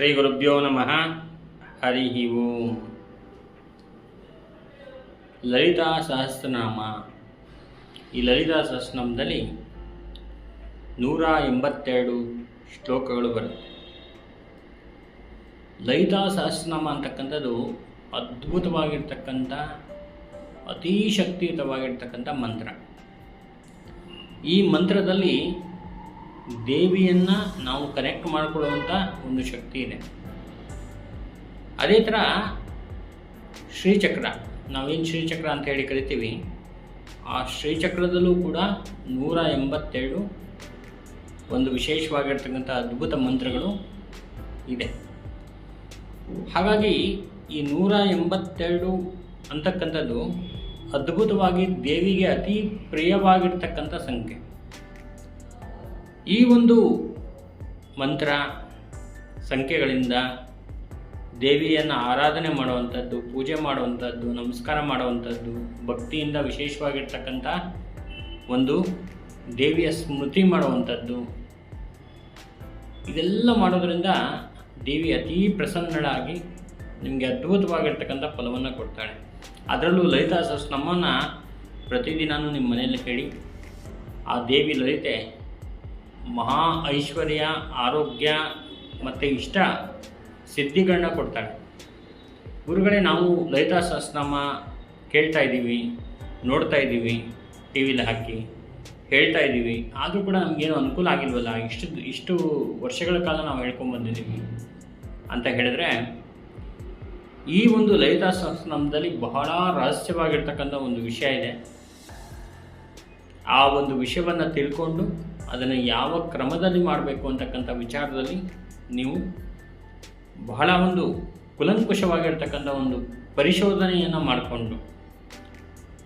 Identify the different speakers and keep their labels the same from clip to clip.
Speaker 1: ಶ್ರೀ ಗುರುಭ್ಯೋ ನಮಃ. ಹರಿ ಓಂ. ಲಲಿತಾ ಸಹಸ್ರನಾಮ. ಈ ಲಲಿತಾ ಸಹಸ್ರನಾಮದಲ್ಲಿ ನೂರ ಎಂಬತ್ತೆರಡು ಶ್ಲೋಕಗಳು ಬರುತ್ತೆ. ಲಲಿತಾ ಸಹಸ್ರನಾಮ ಅಂತಕ್ಕಂಥದ್ದು ಅದ್ಭುತವಾಗಿರ್ತಕ್ಕಂಥ, ಅತೀ ಶಕ್ತಿಯುತವಾಗಿರ್ತಕ್ಕಂಥ ಮಂತ್ರ. ಈ ಮಂತ್ರದಲ್ಲಿ ದೇವಿಯನ್ನು ನಾವು ಕನೆಕ್ಟ್ ಮಾಡಿಕೊಳ್ಳುವಂಥ ಒಂದು ಶಕ್ತಿ ಇದೆ. ಅದೇ ಥರ ಶ್ರೀಚಕ್ರ, ನಾವೇನು ಶ್ರೀಚಕ್ರ ಅಂತ ಹೇಳಿ ಕರಿತೀವಿ, ಆ ಶ್ರೀಚಕ್ರದಲ್ಲೂ ಕೂಡ ನೂರ ಎಂಬತ್ತೆರಡು ಒಂದು ವಿಶೇಷವಾಗಿರ್ತಕ್ಕಂಥ ಅದ್ಭುತ ಮಂತ್ರಗಳು ಇದೆ. ಹಾಗಾಗಿ ಈ ನೂರ ಎಂಬತ್ತೆರಡು ಅಂತಕ್ಕಂಥದ್ದು ಅದ್ಭುತವಾಗಿ ದೇವಿಗೆ ಅತಿ ಪ್ರಿಯವಾಗಿರ್ತಕ್ಕಂಥ ಸಂಖ್ಯೆ. ಈ ಒಂದು ಮಂತ್ರ ಸಂಖ್ಯೆಗಳಿಂದ ದೇವಿಯನ್ನು ಆರಾಧನೆ ಮಾಡುವಂಥದ್ದು ಪೂಜೆ ಮಾಡುವಂಥದ್ದು ನಮಸ್ಕಾರ ಮಾಡುವಂಥದ್ದು ಭಕ್ತಿಯಿಂದ ವಿಶೇಷವಾಗಿರ್ತಕ್ಕಂಥ ಒಂದು ದೇವಿಯ ಸ್ಮೃತಿ ಮಾಡುವಂಥದ್ದು ಇದೆಲ್ಲ ಮಾಡೋದರಿಂದ ದೇವಿ ಅತೀ ಪ್ರಸನ್ನಳಾಗಿ ನಿಮಗೆ ಅದ್ಭುತವಾಗಿರ್ತಕ್ಕಂಥ ಫಲವನ್ನು ಕೊಡ್ತಾಳೆ. ಅದರಲ್ಲೂ ಲಲಿತಾ ಸಹಸ್ರನಮ್ಮನ್ನು ಪ್ರತಿದಿನವೂ ನಿಮ್ಮ ಮನೆಯಲ್ಲಿ ಹೇಳಿ, ಆ ದೇವಿ ಲಲಿತೆ ಮಹಾ ಐಶ್ವರ್ಯ, ಆರೋಗ್ಯ ಮತ್ತು ಇಷ್ಟ ಸಿದ್ಧಿಗಳನ್ನ ಕೊಡ್ತಾಳೆ ಗುರುಗಳೇ, ನಾವು ಲಲಿತಾ ಸಹಸ್ರನಾಮ ಕೇಳ್ತಾ ಇದ್ದೀವಿ, ನೋಡ್ತಾ ಇದ್ದೀವಿ, ಟಿ ವಿಲಿ ಹಾಕಿ ಹೇಳ್ತಾ ಇದ್ದೀವಿ. ಆದರೂ ಕೂಡ ನಮಗೇನು ಅನುಕೂಲ ಆಗಿಲ್ವಲ್ಲ? ಇಷ್ಟು ಇಷ್ಟು ವರ್ಷಗಳ ಕಾಲ ನಾವು ಹೇಳ್ಕೊಂಬಂದಿದ್ದೀವಿ ಅಂತ ಹೇಳಿದ್ರೆ, ಈ ಒಂದು ಲಲಿತಾ ಸಹಸ್ರನಾಮದಲ್ಲಿ ಬಹಳ ರಹಸ್ಯವಾಗಿರ್ತಕ್ಕಂಥ ಒಂದು ವಿಷಯ ಇದೆ. ಆ ಒಂದು ವಿಷಯವನ್ನು ತಿಳ್ಕೊಂಡು ಅದನ್ನು ಯಾವ ಕ್ರಮದಲ್ಲಿ ಮಾಡಬೇಕು ಅಂತಕ್ಕಂಥ ವಿಚಾರದಲ್ಲಿ ನೀವು ಬಹಳ ಒಂದು ಕುಲಂಕುಷವಾಗಿರ್ತಕ್ಕಂಥ ಒಂದು ಪರಿಶೋಧನೆಯನ್ನು ಮಾಡಿಕೊಂಡು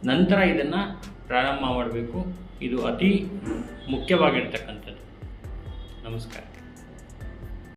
Speaker 1: ನಂತರ ಇದನ್ನು ಪ್ರಾರಂಭ ಮಾಡಬೇಕು. ಇದು ಅತಿ ಮುಖ್ಯವಾಗಿರ್ತಕ್ಕಂಥದ್ದು. ನಮಸ್ಕಾರ.